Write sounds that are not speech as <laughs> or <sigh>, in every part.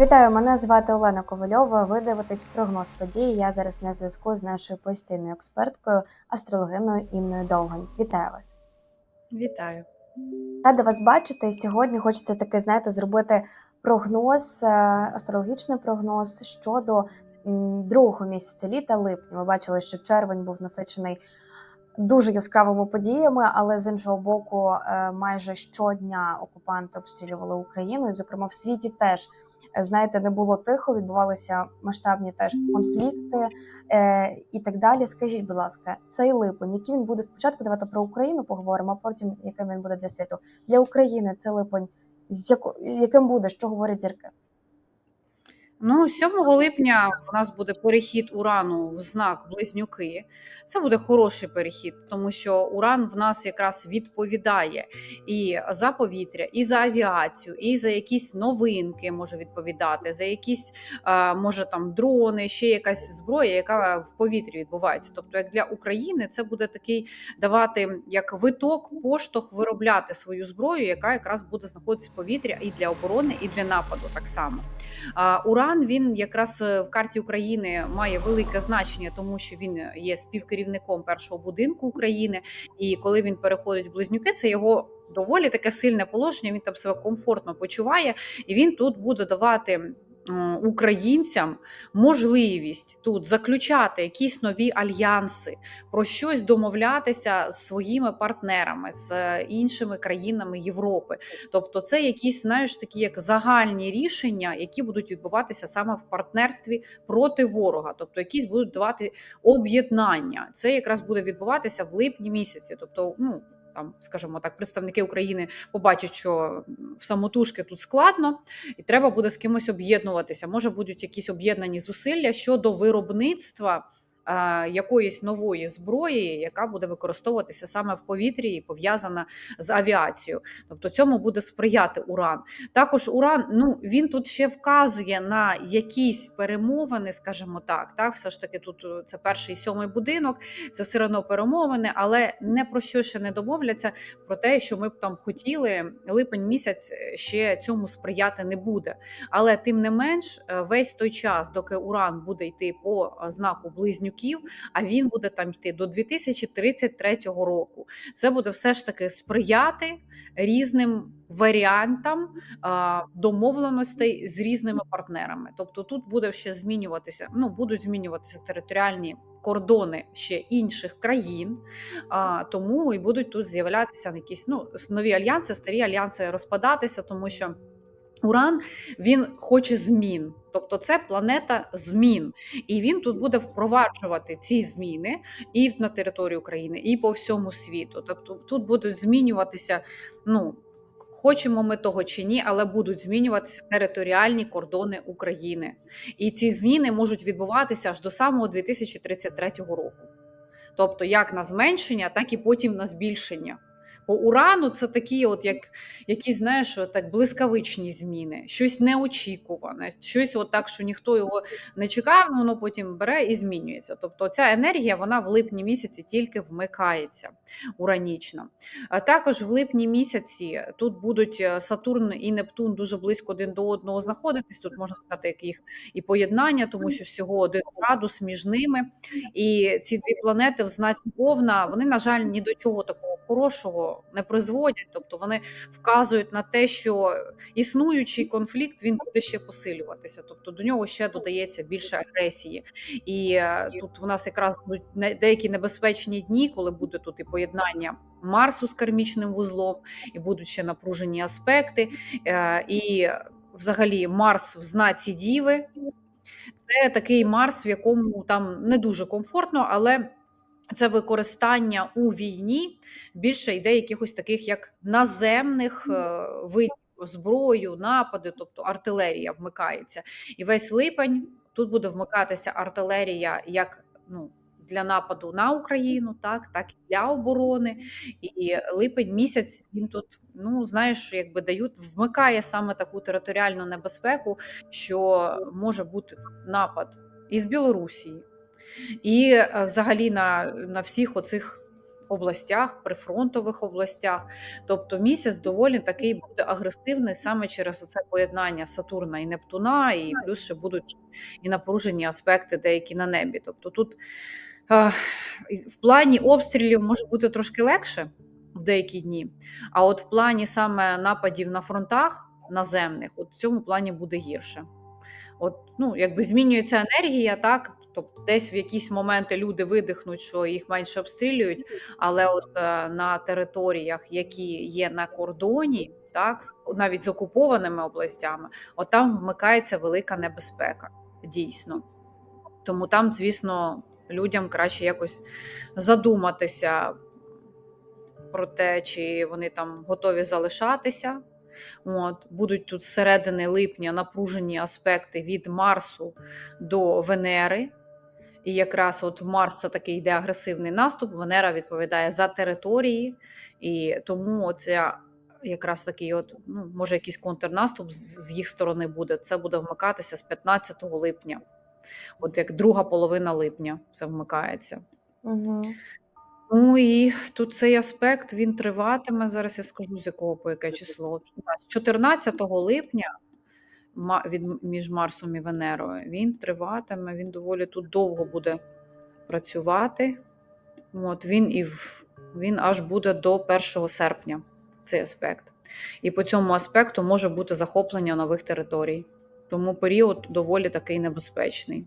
Вітаю, мене звати Олена Ковальова. Ви дивитесь прогноз подій. Я зараз на зв'язку з нашою постійною експерткою, астрологиною Інною Довгань. Вітаю вас. Вітаю. Рада вас бачити. Сьогодні хочеться таки, знаєте, зробити прогноз, е, астрологічний прогноз щодо другого місяця літа липня. Ми бачили, що червень був насичений дуже яскравими подіями, але з іншого боку, е, майже щодня окупанти обстрілювали Україну, і зокрема в світі теж. е, Знаєте, не було тихо, відбувалися масштабні теж конфлікти е, і так далі. Скажіть, будь ласка, цей липень, який він буде спочатку? Давайте про Україну поговоримо, а потім яким він буде для світу. Для України це липень, з яким буде, що говорять зірки? Ну, 7 липня у нас буде перехід урану в знак близнюки. Це буде хороший перехід, тому що уран в нас якраз відповідає і за повітря, і за авіацію, і за якісь новинки може відповідати, за якісь е, може там дрони, ще якась зброя, яка в повітрі відбувається. Тобто, як для України, це буде такий давати як виток, поштовх виробляти свою зброю, яка якраз буде знаходитися в повітрі і для оборони, і для нападу так само. Уран він якраз е, в карті України має велике значення, тому що він є співкерівником першого будинку України. І коли він переходить в близнюки, це його доволі таке сильне положення. Він там себе комфортно почуває, і він тут буде давати. М, Українцям можливість тут заключати якісь нові альянси, про щось домовлятися з своїми партнерами, з е, іншими країнами Європи. Тобто, це якісь, знаєш, такі як загальні рішення, які будуть відбуватися саме в партнерстві проти ворога, тобто якісь будуть давати об'єднання. Це якраз буде відбуватися в липні місяці. Тобто, ну там, скажімо так, представники України побачать, що в самотужки тут складно, і треба буде з кимось об'єднуватися. Може будуть якісь об'єднані зусилля щодо виробництва. Е, Якоїсь нової зброї, яка буде використовуватися саме в повітрі і пов'язана з авіацією, тобто цьому буде сприяти уран. Також уран, ну він тут ще вказує на якісь перемовини, скажімо так. Так, все ж таки, тут е, це перший і сьомий будинок, це все одно перемовини, але не про що ще не домовляться. Про те, що ми б там хотіли, липень місяць е, ще цьому сприяти не буде. Але тим не менш, весь той час, доки уран буде йти по знаку близнюків, а він буде там йти до 2033 року. Це буде все ж таки сприяти різним варіантам домовленостей з різними партнерами. Тобто тут буде ще змінюватися, ну будуть змінюватися територіальні кордони ще інших країн, а, тому і будуть тут з'являтися якісь ну, нові альянси, старі альянси розпадатися, тому що. Уран він хоче змін, тобто це планета змін, і він тут буде впроваджувати ці зміни і на території України, і по всьому світу. Тобто тут будуть змінюватися. Ну хочемо ми того чи ні, але будуть змінюватися територіальні кордони України, і ці зміни можуть відбуватися аж до самого 2033 року. Тобто, як на зменшення, так і потім на збільшення. По урану це такі, от як якісь, знаєш, так блискавичні зміни, щось неочікуване, щось от так, що ніхто його не чекав, воно потім бере і змінюється. Тобто ця енергія вона в липні місяці тільки вмикається уранічно. А також в липні місяці тут будуть е, Сатурн і Нептун дуже близько один до одного знаходитись. Тут можна сказати, як їх і поєднання, тому що всього один градус між ними. І ці дві планети в знаці Овна, вони, на жаль, ні до чого такого хорошого не призводять. Тобто вони вказують на те, що існуючий конфлікт він буде ще посилюватися. Тобто до нього ще додається більше агресії. І е, тут в нас якраз будуть деякі небезпечні дні, коли буде тут і поєднання. Марсу з кармічним вузлом, і будуть ще напружені аспекти. Е, І взагалі Марс в знаці Діви це такий Марс, в якому там не дуже комфортно, але це використання у війні більше йде якихось таких як наземних е, видів зброю, напади, тобто артилерія вмикається. І весь липень тут буде вмикатися артилерія як ну. Для нападу на Україну, так, так і для оборони. І липень місяць він тут, ну знаєш, якби дають, вмикає саме таку територіальну небезпеку, що може бути напад із Білорусії, і е, взагалі на, на всіх оцих областях, прифронтових областях. Тобто місяць доволі такий буде агресивний саме через це поєднання Сатурна і Нептуна, і плюс ще будуть і напружені аспекти деякі на небі. Тобто тут е, в плані обстрілів може бути трошки легше в деякі дні, а от в плані саме нападів на фронтах наземних, от в цьому плані буде гірше. От, ну, якби змінюється енергія, так. Тобто десь в якісь моменти люди видихнуть, що їх менше обстрілюють, але от е, на територіях, які є на кордоні, так навіть з окупованими областями, от там вмикається велика небезпека, дійсно. Тому там, звісно, людям краще якось задуматися про те, чи вони там готові залишатися. От, будуть тут з середини липня напружені аспекти від Марсу до Венери. І якраз от Марс це такий йде агресивний наступ, Венера відповідає за території, і тому оця якраз такий, от, ну, може, якийсь контрнаступ з, їх сторони буде. Це буде вмикатися з 15 липня. От як друга половина липня це вмикається. Угу. Ну і тут цей аспект він триватиме. Зараз я скажу з якого по яке число. З 14 липня від між Марсом і Венерою він триватиме. Він доволі тут довго буде працювати. От він і в, він аж буде до 1 серпня. Цей аспект. І по цьому аспекту може бути захоплення нових територій. Тому період доволі такий небезпечний.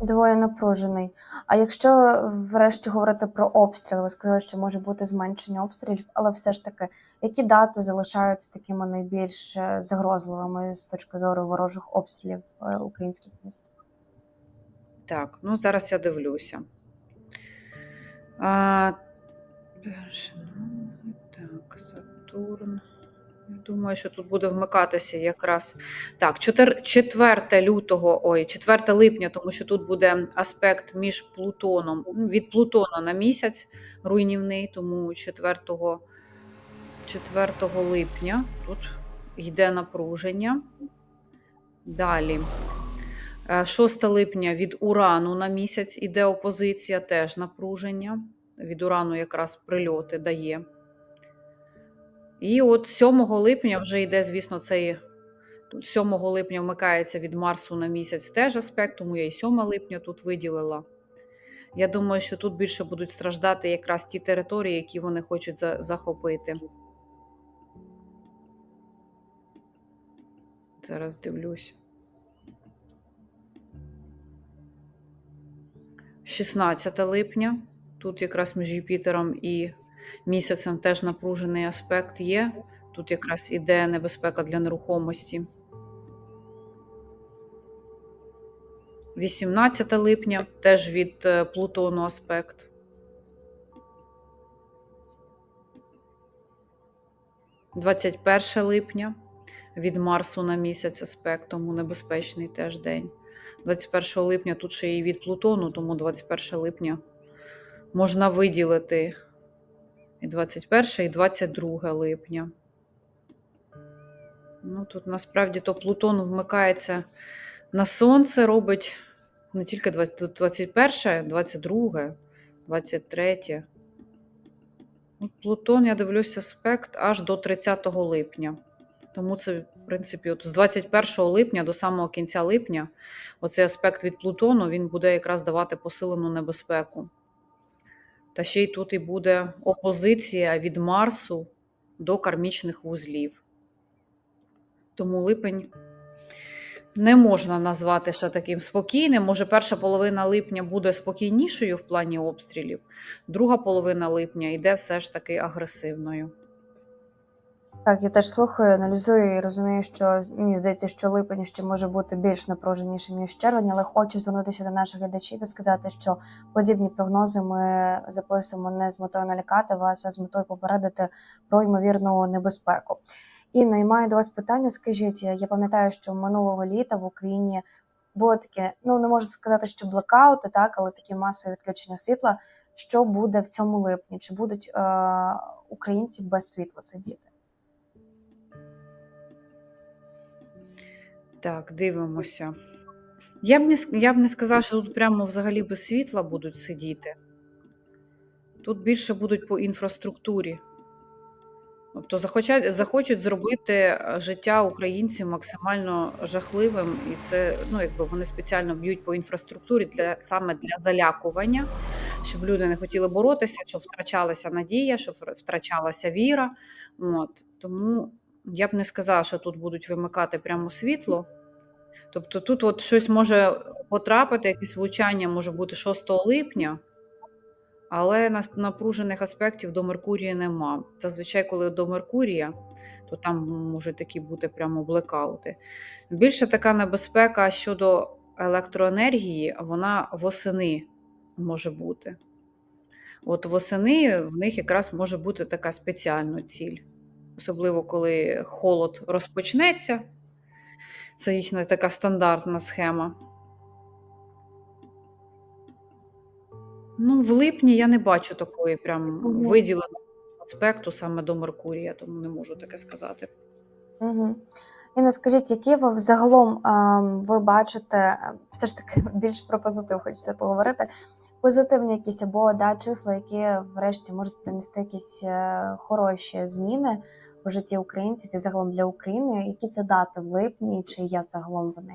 Доволі напружений. А якщо врешті говорити про обстріли, ви сказали, що може бути зменшення обстрілів, але все ж таки, які дати залишаються такими найбільш е, загрозливими з точки зору ворожих обстрілів е, українських міст? Так, ну зараз я дивлюся. А, ну, так, Сатурн. Думаю, що тут буде вмикатися якраз. Так, 4, 4 лютого, ой, 4 липня, тому що тут буде аспект між Плутоном, від Плутона на місяць руйнівний, тому 4, 4 липня тут йде напруження. Далі. Е, 6 липня від Урану на місяць іде опозиція, теж напруження. Від Урану якраз прильоти дає. І от 7 липня вже йде, звісно, цей. 7 липня вмикається від Марсу на місяць теж аспект, тому я і 7 липня тут виділила. Я думаю, що тут більше будуть страждати якраз ті території, які вони хочуть за- захопити. Зараз дивлюсь. 16 липня. Тут якраз між Юпітером і місяцем теж напружений аспект є. Тут якраз іде небезпека для нерухомості. 18 липня теж від е, Плутону аспект. Двадцять перше липня від Марсу на місяць аспект, тому небезпечний теж день. 21 липня тут ще і від Плутону, тому 21 липня можна виділити і 21, і 22 липня. Ну, тут насправді то Плутон вмикається на сонце, робить не тільки 20, 21, 22, 23. Ну, Плутон, я дивлюся, аспект аж до 30 липня. Тому це, в принципі, от з 21 липня до самого кінця липня оцей аспект від Плутону він буде якраз давати посилену небезпеку. Та ще й тут і буде опозиція від Марсу до кармічних вузлів. Тому липень не можна назвати ще таким спокійним. Може, перша половина липня буде спокійнішою в плані обстрілів, друга половина липня йде все ж таки агресивною. Так, я теж слухаю, аналізую і розумію, що мені здається, що липень ще може бути більш напруженішим ніж червень, але хочу звернутися до наших глядачів і сказати, що подібні прогнози ми записуємо не з метою налякати вас, а з метою попередити про ймовірну небезпеку. Інна, і маю до вас питання. Скажіть, я пам'ятаю, що минулого літа в Україні були такі, ну не можу сказати, що блекаути, так, але такі масові відключення світла. Що буде в цьому липні? Чи будуть е, українці без світла сидіти? Так, дивимося. Я б не, я б не сказала, що тут прямо взагалі без світла будуть сидіти. Тут більше будуть по інфраструктурі. Тобто захочуть, захочуть зробити е, життя українців максимально жахливим, і це ну, якби вони спеціально б'ють по інфраструктурі для саме для залякування, щоб люди не хотіли боротися, щоб втрачалася надія, щоб втрачалася віра. От тому я б не сказала, що тут будуть вимикати прямо світло. Тобто тут от щось може потрапити, якесь влучання може бути 6 липня, але напружених аспектів до Меркурія нема. Зазвичай, коли до Меркурія, то там можуть такі бути прямо блекаути. Більше така небезпека щодо електроенергії, вона восени може бути. От восени в них якраз може бути така спеціальна ціль. Особливо, коли холод розпочнеться. Це їхня така стандартна схема. Ну, в липні я не бачу такої прям виділеного аспекту саме до Меркурія, тому не можу таке сказати. Угу. Інна, скажіть, які ви взагалом ем, ви бачите, е, все ж таки <laughs> більш про позитив хочеться поговорити. Позитивні якісь або да, числа, які врешті можуть принести якісь е, хороші зміни в житті українців і загалом для України. Які це дати в липні, чи є загалом вони?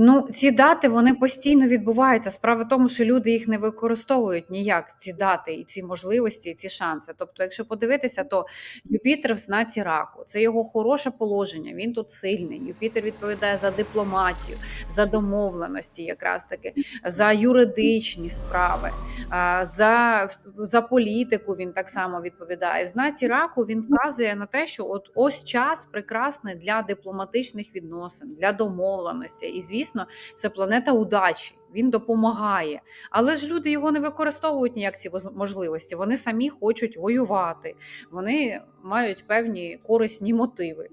Ну, ці дати вони постійно відбуваються. Справа в тому, що люди їх не використовують ніяк, ці дати, і ці можливості, і ці шанси. Тобто, якщо подивитися, то Юпітер в знаці раку це його хороше положення. Він тут сильний. Юпітер відповідає за дипломатію, за домовленості, якраз таки, за юридичні справи, за, за політику. Він так само відповідає. В знаці раку він вказує на те, що от ось час прекрасний для дипломатичних відносин, для домовленості. І звісно, це планета удачі. Він допомагає, але ж люди його не використовують ніяк ці можливості. Вони самі хочуть воювати, вони мають певні корисні мотиви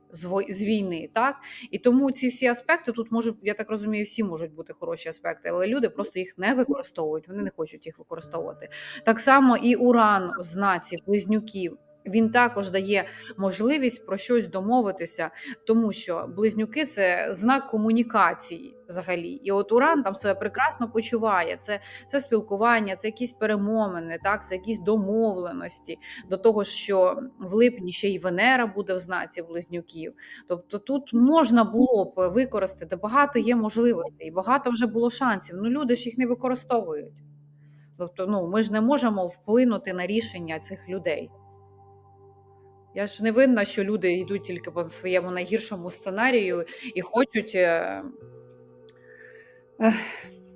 з війни. Так і тому ці всі аспекти тут можуть, я так розумію, всі можуть бути хороші аспекти, але люди просто їх не використовують. Вони не хочуть їх використовувати. Так само і уран в знаці близнюків. Він також дає можливість про щось домовитися, тому що близнюки це знак комунікації взагалі. І от Уран там себе прекрасно почуває. Це, це спілкування, це якісь перемовини, так, це якісь домовленості. До того, що в липні ще й Венера буде в знаці близнюків. Тобто тут можна було б використати багато є можливостей, багато вже було шансів. Ну люди ж їх не використовують. Тобто, ну ми ж не можемо вплинути на рішення цих людей. Я ж не винна, що люди йдуть тільки по своєму найгіршому сценарію і хочуть, е, е,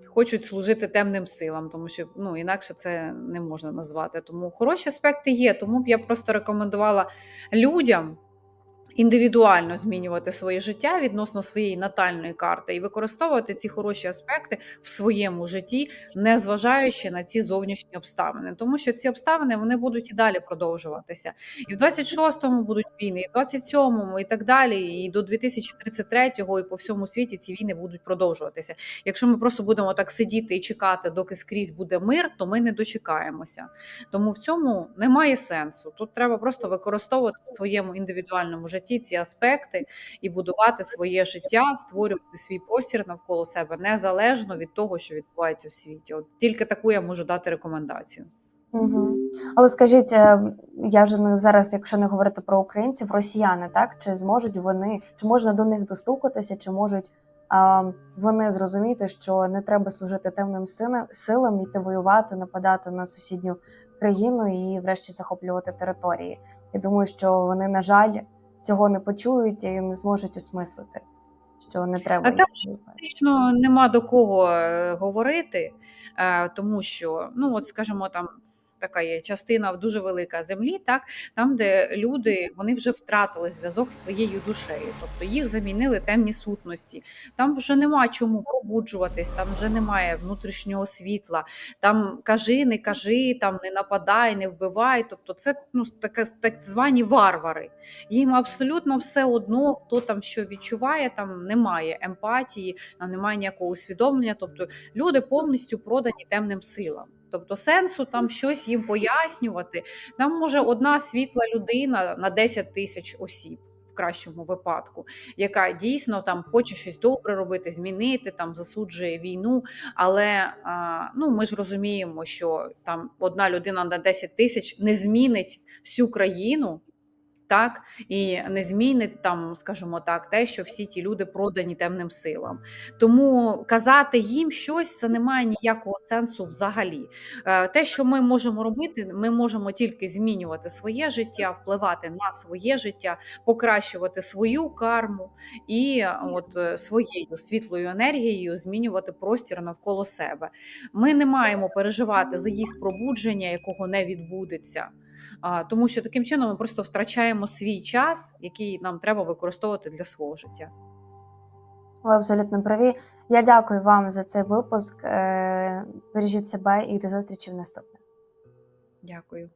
хочуть служити темним силам, тому що ну, інакше це не можна назвати. Тому хороші аспекти є. Тому б я просто рекомендувала людям індивідуально змінювати своє життя відносно своєї натальної карти і використовувати ці хороші аспекти в своєму житті, не зважаючи на ці зовнішні обставини, тому що ці обставини вони будуть і далі продовжуватися. І в 26-му будуть війни, і в 27-му, і так далі. І до 2033-го, і по всьому світі ці війни будуть продовжуватися. Якщо ми просто будемо так сидіти і чекати, доки скрізь буде мир, то ми не дочекаємося. Тому в цьому немає сенсу. Тут треба просто використовувати в своєму індивідуальному житті житті ці аспекти і будувати своє життя, створювати свій простір навколо себе незалежно від того, що відбувається в світі. От тільки таку я можу дати рекомендацію. Угу. Але скажіть, е, я вже не зараз, якщо не говорити про українців, росіяни, так чи зможуть вони, чи можна до них достукатися, чи можуть а, вони зрозуміти, що не треба служити темним силам, йти воювати, нападати на сусідню країну і, врешті, захоплювати території. Я думаю, що вони, на жаль, цього не почують і не зможуть осмислити, що не треба. А там. Фактично нема до кого е, говорити, е, тому що, ну от скажімо, там така є частина дуже велика землі, так там, де люди вони вже втратили зв'язок з своєю душею, тобто їх замінили темні сутності. Там вже нема чому пробуджуватись, там вже немає внутрішнього світла. Там кажи, не кажи, там не нападай, не вбивай. Тобто, це ну таке так звані варвари. Їм абсолютно все одно, хто там що відчуває, там немає емпатії, там немає ніякого усвідомлення. Тобто люди повністю продані темним силам. Тобто сенсу там щось їм пояснювати. Там може одна світла людина на 10 тисяч осіб. В кращому випадку, яка дійсно там хоче щось добре робити, змінити, там засуджує війну. Але а, ну ми ж розуміємо, що там одна людина на 10 тисяч не змінить всю країну, так і не змінить там, скажімо так, те, що всі ті люди продані темним силам. Тому казати їм щось це не має ніякого сенсу взагалі. Е, Те, що ми можемо робити, ми можемо тільки змінювати своє життя, впливати на своє життя, покращувати свою карму і от е, своєю світлою енергією змінювати простір навколо себе. Ми не маємо переживати за їх пробудження, якого не відбудеться. Тому що таким чином ми просто втрачаємо свій час, який нам треба використовувати для свого життя. Ви абсолютно праві. Я дякую вам за цей випуск. Е, Бережіть себе і до зустрічі в наступних. Дякую.